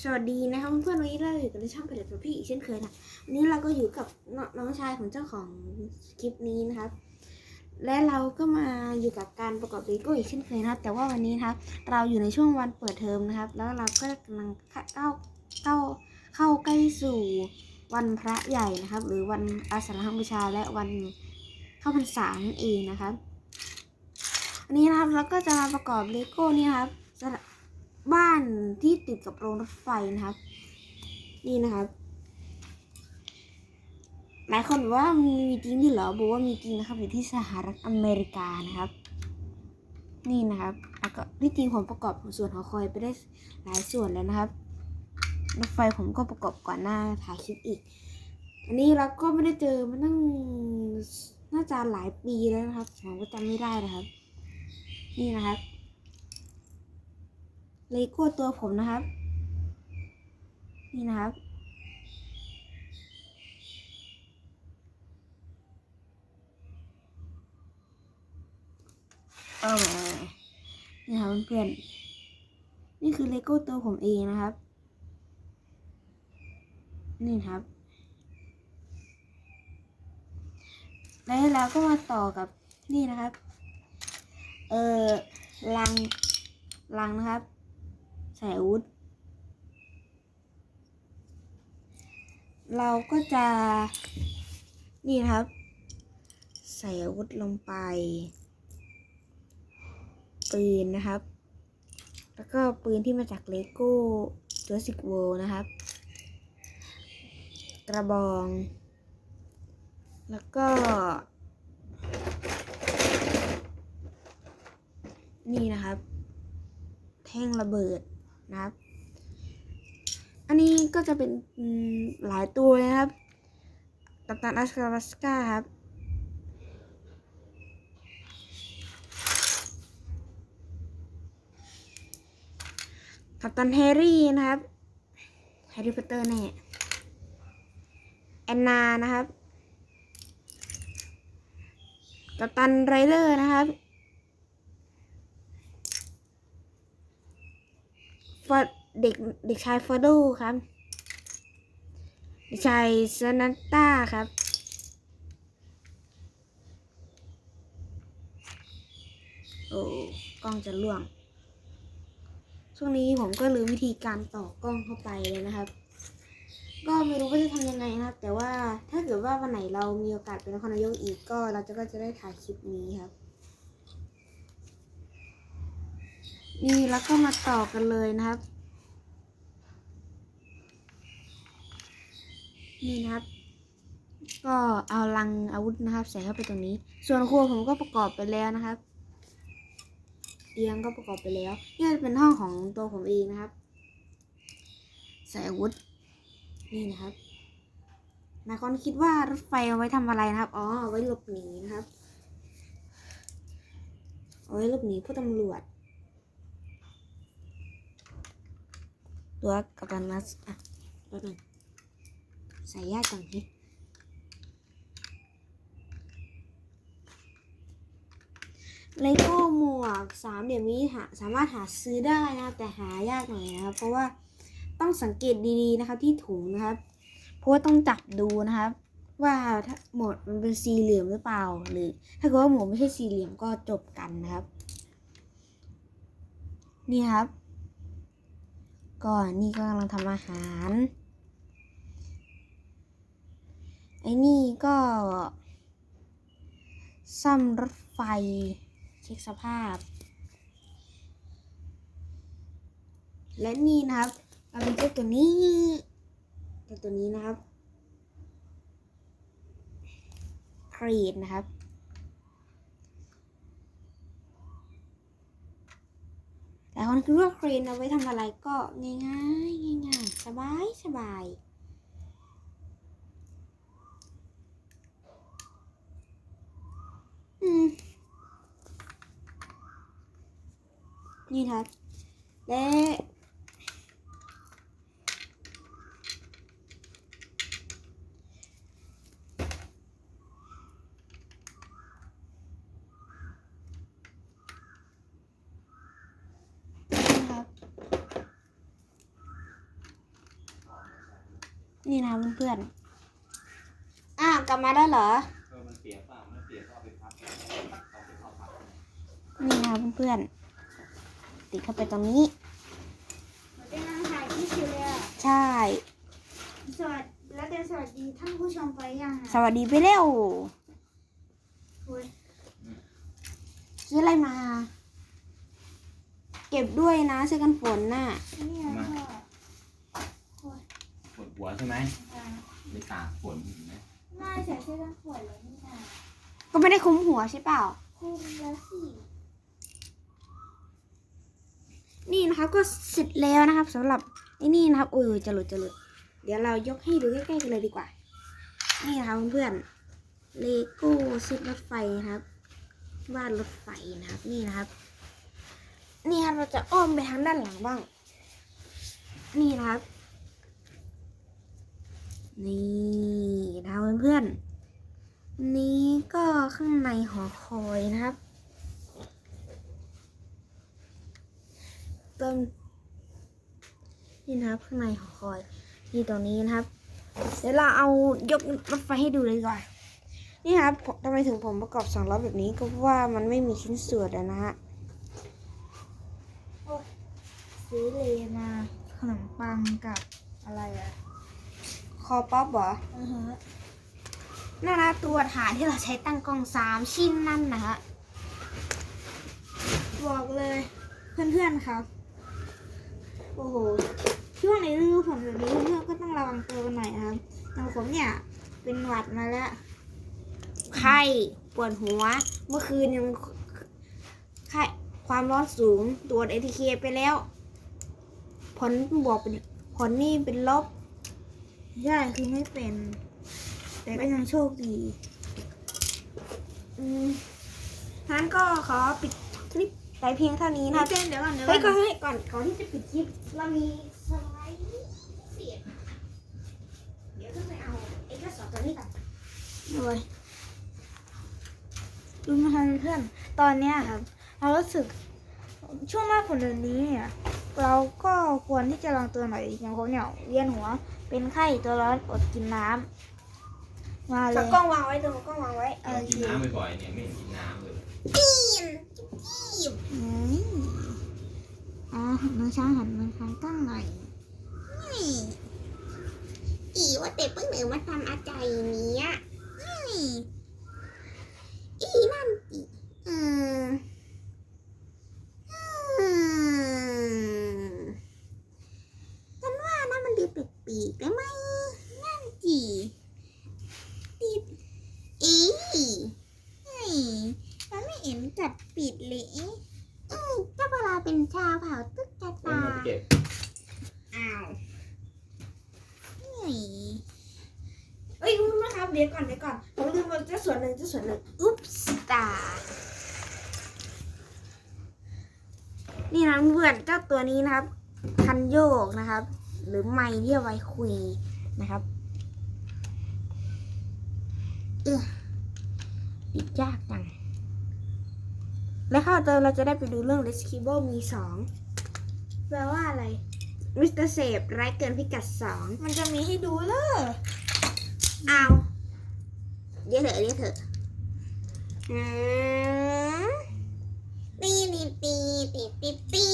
สวัสดีนะครับเพื่อนๆวันนี้เราอยู่กันในช่องเป็นเด็กกับพี่อีกเช่นเคยนะวันนี้เราก็อยู่กับนน้องชายของเจ้าของคลิปนี้นะครับ และเราก็มาอยู่กับการประกอบเลโก้อีกเช่นเคยนะครับ แต่ว่าวันนี้นะครับ เราอยู่ในช่วงวันเปิดเทอมนะครับ แล้วเราก็กำลังเข้าเข้าเข้าใกล้สู่วันพระใหญ่นะครับ หรือวันอาสาฬหบูชาและวันเข้าพรรษานั่นเองนะครับวันนี้นะครับเราก็จะมาประกอบเลโก้นี่ครับ บ้านที่ติดกับโรงรถไฟนะครับ นี่นะครับ หลายคนบอกว่ามีจริงด้วยเหรอบอกว่ามีจริงนะครับ อยู่ที่สหรัฐอเมริกานะครับ นี่นะครับแล้วก็ที่จริงผมประกอบส่วนหอคอยไปได้หลายส่วนแล้วนะครับรถไฟผมก็ประกอบก่อนหน้าถ่ายคลิปอีก อันนี้เราก็ไม่ได้เจอมาตั้งน่าจะหลายปีแล้วนะครับผมก็จำไม่ได้นะครับ นี่นะครับ เลโก้ตัวผมนะครับ นี่นะครับ เออนี่ครับเพื่อนๆนี่คือเลโก้ตัวผมเองนะครับ นี่ครับ แล้วเราก็มาต่อกับนี่นะครับ เออลังลังนะครับ ส่อาวุธ เราก็จะนี่นะครับ ใส่อาวุธลงไป ปืนนะครับ แล้วก็ปืนที่มาจากเลโก้จูสิกโวนะครับ กระบอง แล้วก็ นี่นะครับ แท่งระเบิด นะครับ อันนี้ก็จะเป็นหลายตัวนะครับกัปตันอัสคาบัสกาครับกัปตันแฮร์รี่นะครับแฮร์รี่พอตเตอร์แน่แอนนานะครับกัปตันไรเดอร์นะครับ ฟอ เด็กเด็กชายฟอโดครับ เด็กชายซานัตตาครับ โอ้กล้องจะล่วง ช่วงนี้ผมก็ลืมวิธีการต่อกล้องเข้าไปเลยนะครับ ก็ไม่รู้ว่าจะทำยังไงนะครับ แต่ว่าถ้าเกิดว่าวันไหนเรามีโอกาสเป็นนครนายกอีกก็เราจะก็จะได้ถ่ายคลิปนี้ครับ นี่แล้วก็มาต่อกันเลยนะครับ นี่นะครับ ก็เอาลังอาวุธนะครับ ใส่เข้าไปตรงนี้ ส่วนครัวผมก็ประกอบไปแล้วนะครับเตียงก็ประกอบไปแล้วนี่เป็นห้องของตัวผมเองนะครับ ใส่อาวุธ นี่นะครับนายคนคิดว่ารถไฟเอาไว้ทำอะไรนะครับ อ๋อ เอาไว้หลบหนีนะครับ เอาไว้หลบหนีผู้ตำรวจ ตัวกัปตันนัสอะแป๊บหนึงใส่ยากก่อนสิเลโก้หมวกสามเหลี่ยมนี้หาสามารถหาซื้อได้นะครับ แต่หายากหน่อยนะครับ เพราะว่าต้องสังเกตดีๆนะครับ ที่ถุงนะครับ เพราะว่าต้องจับดูนะครับ ว่าถ้าหมวดมันเป็นสี่เหลี่ยมหรือเปล่า หรือ ถ้าเกิดว่าหมวดไม่ใช่สี่เหลี่ยมก็จบกันนะครับ นี่ครับ ก่อนนี่ก็กำลังทำอาหาร ไอ้นี่ก็ซ่อมรถไฟ เช็คสภาพ และนี่นะครับเราเป็นเจ้าตัวนี้เจ้าตัวนี้นะครับครีดนะครับ แต่คนคิดว่าเครนเอาไว้ทำอะไรก็ง่ายง่ายง่ายง่ายสบายสบายอืมนี่ครับและ นี่นะเพื่อนๆอ้าวกลับมาได้วเหรอ เออมันเปียกเปล่าไม่เปียกก็เอาไปพักเอาไปเข้าพักนี่นะเพื่อนๆติดเข้าไปตรงนี้ เราจะนั่งถ่ายคลิปอยู่เลยอะใช่ สวัสดีแล้วจะสวัสดีท่านผู้ชมไปยังสอะวัสดีไปเร็วโอ้ยซื้ออะไรมา เก็บด้วยนะเสื้อกันฝนน่ะเนี่ยพ่อปวด หัวใช่ไหมอ่าไปตากฝนเห็นไหมน่าใส่เสื้อกันฝนเลยนี่นะก็ไม่ได้คลุมหัวใช่เปล่า คุมแล้วสินี่นะครับก็เสร็จแล้วนะครับสำหรับไอ้นี่นะครับโอ้ยจะหลุดจะหลุดเดี๋ยวเรายกให้ดูใกล้ๆกันเลยดีกว่า นี่นะครับเพื่อนเลโก้ชุดรถไฟนะครับวาดรถไฟนะครับ นี่นะครับ นี่ครับเราจะอ้อมไปทางด้านหลังบ้าง นี่นะครับ นี่นะเพื่อนๆ นี่ก็ข้างในหอคอยนะครับเติมนี่นะครับข้างในหอคอยนี่ตรงนี้นะครับ เดี๋ยวเราเอายกรถไฟให้ดูเลยดีกว่านี่นะครับทำไมถึงผมประกอบสองล้อแบบนี้ก็เพราะว่ามันไม่มีชิ้นส่วนอะนะฮะซื้อเลมาขนมปังกับอะไรอะ อป๊อปเหรออือฮะนั่นนะตัวฐานที่เราใช้ตั้งกล้องสามชิ้นนั่นนะฮะบอกเลยเพื่อนๆครับ โอ้โหช่วงในฤดูฝนแบบนี้เพื่อนๆก็ต้องระวังตัวกันหน่อยนะครับอย่างผมเนี่ยเป็นหวัดมาแล้วไข้ปวดหัว เมื่อคืนยังไข้ความร้อนสูงตรวจเอทีเคไปแล้ว ผลบวกเป็นผลนี่เป็นลบ ใช่คือไม่เป็น แต่ก็ยังโชคดีอืมงั้นก็ขอปิดคลิปไปเพียงเท่านี้นี่นะเป็นเดี๋ยวก่อนเดี๋ยวเฮ้ยก่ก็อนเฮ้ยก่อนก่อนที่จะปิดคลิปเรามีสไลด์เสียงเดี๋ยวต้องไปเอาเอกสารตัวนี้ก่อนเลยรู้ไหมคะเพื่อนๆตอนเนี้ยครับเรารู้สึกช่วงหน้าฝนเดือนนี้เนี่ยเราก็ควรที่จะลองตัวหน่อยอย่างผมเนี่ยเวียนหัว เป็นไข้ตัวร้อนอดกินน้ำมาเลเอายกล้องวางไว้ตรงกล้องวางไว้โอเคกินน้ำบ่อยๆเนี่ยไม่เห็นกินน้ำเลยอืมอ่าหันมาช้างหันมาทางตั้งหน่อยอีว่าแต่เพิ่งเหนือมาทำอาจารย์เนี้ยอีนั่นอีอืมอืมฉันว่านะมันดูแปลกๆได้ไหมนั่นจีปิดอีเฮ้ยมันไม่เห็นจัดปิดเลย อืมก็เวลาเป็นชาวเผ่าตุ๊กเอาตามาเก็บอ้าวเฮ้ยเอ้ยคุณนะครับเดี๋ยวก่อนเดี๋ยวก่อนผมลืมไปเจ้าส่วนหนึ่งเจ้าส่วนหนึ่งอุ๊บสตาร์นี่นะเพื่อนเจ้าตัวนี้นะครับ คันโยกนะครับ หรือไม้ที่เอาไว้คุยนะครับเออปิดยากจัง และข้าวเติมเราจะได้ไปดูเรื่อง r e s c u a b l e มีสองแปลว่าอะไร มิสเตอร์เซฟไร้เกินพิกัดสองมันจะมีให้ดูเลยเอาเดี๋ยวเถอะเดี๋ยวเถอะอืมปีปีปีปีปีปี